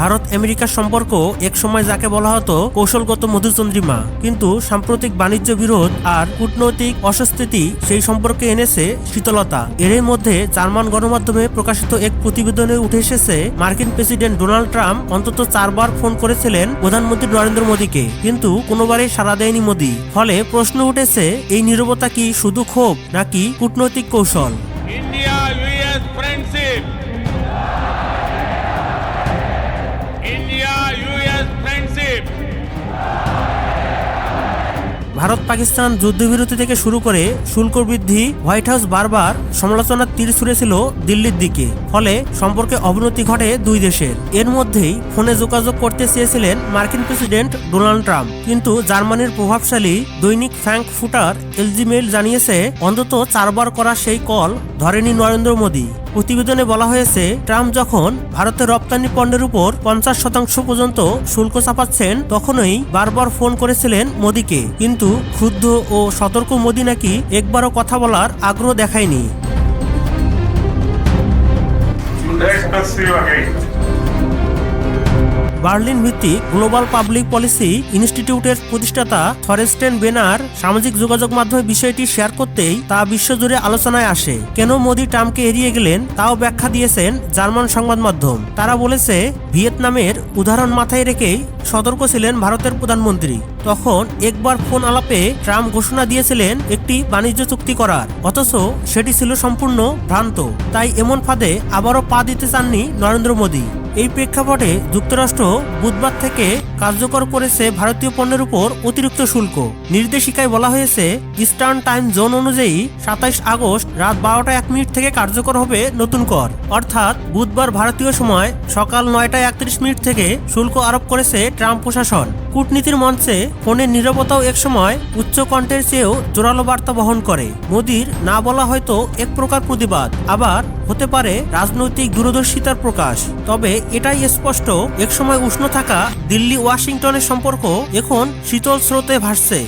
ভারত আমেরিকার সম্পর্ক একসময় যাকে বলা হতো কৌশলগত মধুচন্দ্রিমা, কিন্তু সাম্প্রতিক বাণিজ্য বিরোধ আর কূটনৈতিক অস্বস্তিতি সেই সম্পর্কে এনেছে শীতলতা। এরই মধ্যে জার্মান গণমাধ্যমে প্রকাশিত এক প্রতিবেদনে উঠে এসেছে, মার্কিন প্রেসিডেন্ট ডোনাল্ড ট্রাম্প অন্তত চারবার ফোন করেছিলেন প্রধানমন্ত্রী নরেন্দ্র মোদীকে, কিন্তু কোনোবারই সাড়া দেয়নি মোদী। ফলে প্রশ্ন উঠেছে, এই নীরবতা কি শুধু ক্ষোভ নাকি কূটনৈতিক কৌশল? India US friendship. Bharat Pakistan যুদ্ধবিরতি থেকে শুরু করে শুল্ক বৃদ্ধি, হোয়াইট হাউস বারবার সমালোচনার তীর ছুড়েছিল দিল্লির দিকে, ফলে সম্পর্কে অবনতি ঘটে দুই দেশের। এর মধ্যেই ফোনে যোগাযোগ করতে চেয়েছিলেন মার্কিন প্রেসিডেন্ট ডোনাল্ড ট্রাম্প, কিন্তু জার্মানির প্রভাবশালী দৈনিক ফ্র্যাঙ্ক ফুটার এলজিমেইল জানিয়েছে, অন্তত চারবার করা সেই কল ধরেনি নরেন্দ্র মোদী। প্রতিবেদনে বলা হয়েছে, ট্রাম্প যখন ভারতের রপ্তানি পণ্যের উপর পঞ্চাশ শতাংশ পর্যন্ত শুল্ক চাপাচ্ছেন, তখনই বারবার ফোন করেছিলেন মোদীকে। কিন্তু ক্ষুব্ধ ও সতর্ক মোদী নাকি একবারও কথা বলার আগ্রহ দেখায়নি। বার্লিন ভিত্তিক গ্লোবাল পাবলিক পলিসি ইনস্টিটিউটের প্রতিষ্ঠাতা থরেস্টেন বেনার সামাজিক যোগাযোগ মাধ্যমে বিষয়টি শেয়ার করতেই তা বিশ্বজুড়ে আলোচনায় আসে। কেন মোদি ট্রাম্পকে এড়িয়ে গেলেন তাও ব্যাখ্যা দিয়েছেন জার্মান সংবাদ মাধ্যম। তারা বলেছে, ভিয়েতনামের উদাহরণ মাথায় রেখেই সতর্ক ছিলেন ভারতের প্রধানমন্ত্রী। তখন একবার ফোন আলাপে ট্রাম্প ঘোষণা দিয়েছিলেন একটি বাণিজ্য চুক্তি করার। অথচ সেটি ছিল সম্পূর্ণ ভ্রান্ত। তাই এমন ফাঁদে আবারও পা দিতে চাননি নরেন্দ্র মোদী। এই প্রেক্ষাপটে যুক্তরাষ্ট্র বুধবার থেকে কার্যকর করেছে ভারতীয় পণ্যের উপর অতিরিক্ত শুল্ক। নির্দেশিকায় বলা হয়েছে, ইস্টার্ন টাইম জোন অনুযায়ী সাতাইশ আগস্ট রাত বারোটা এক মিনিট থেকে কার্যকর হবে নতুন কর। অর্থাৎ বুধবার ভারতীয় সময় সকাল নয়টা একত্রিশ মিনিট থেকে শুল্ক আরোপ করেছে ট্রাম্প প্রশাসন। কূটনীতির মঞ্চে ফোনের নিরাপত্তাও একসময় উচ্চ কণ্ঠের চেয়েও জোরালো বার্তা বহন করে। মোদির না বলা হয়তো এক প্রকার প্রতিবাদ, আবার হতে পারে রাজনৈতিক দূরদর্শিতার প্রকাশ। তবে এটাই স্পষ্ট, একসময় উষ্ণ থাকা দিল্লি ওয়াশিংটনের সম্পর্ক এখন শীতল স্রোতে ভাসছে।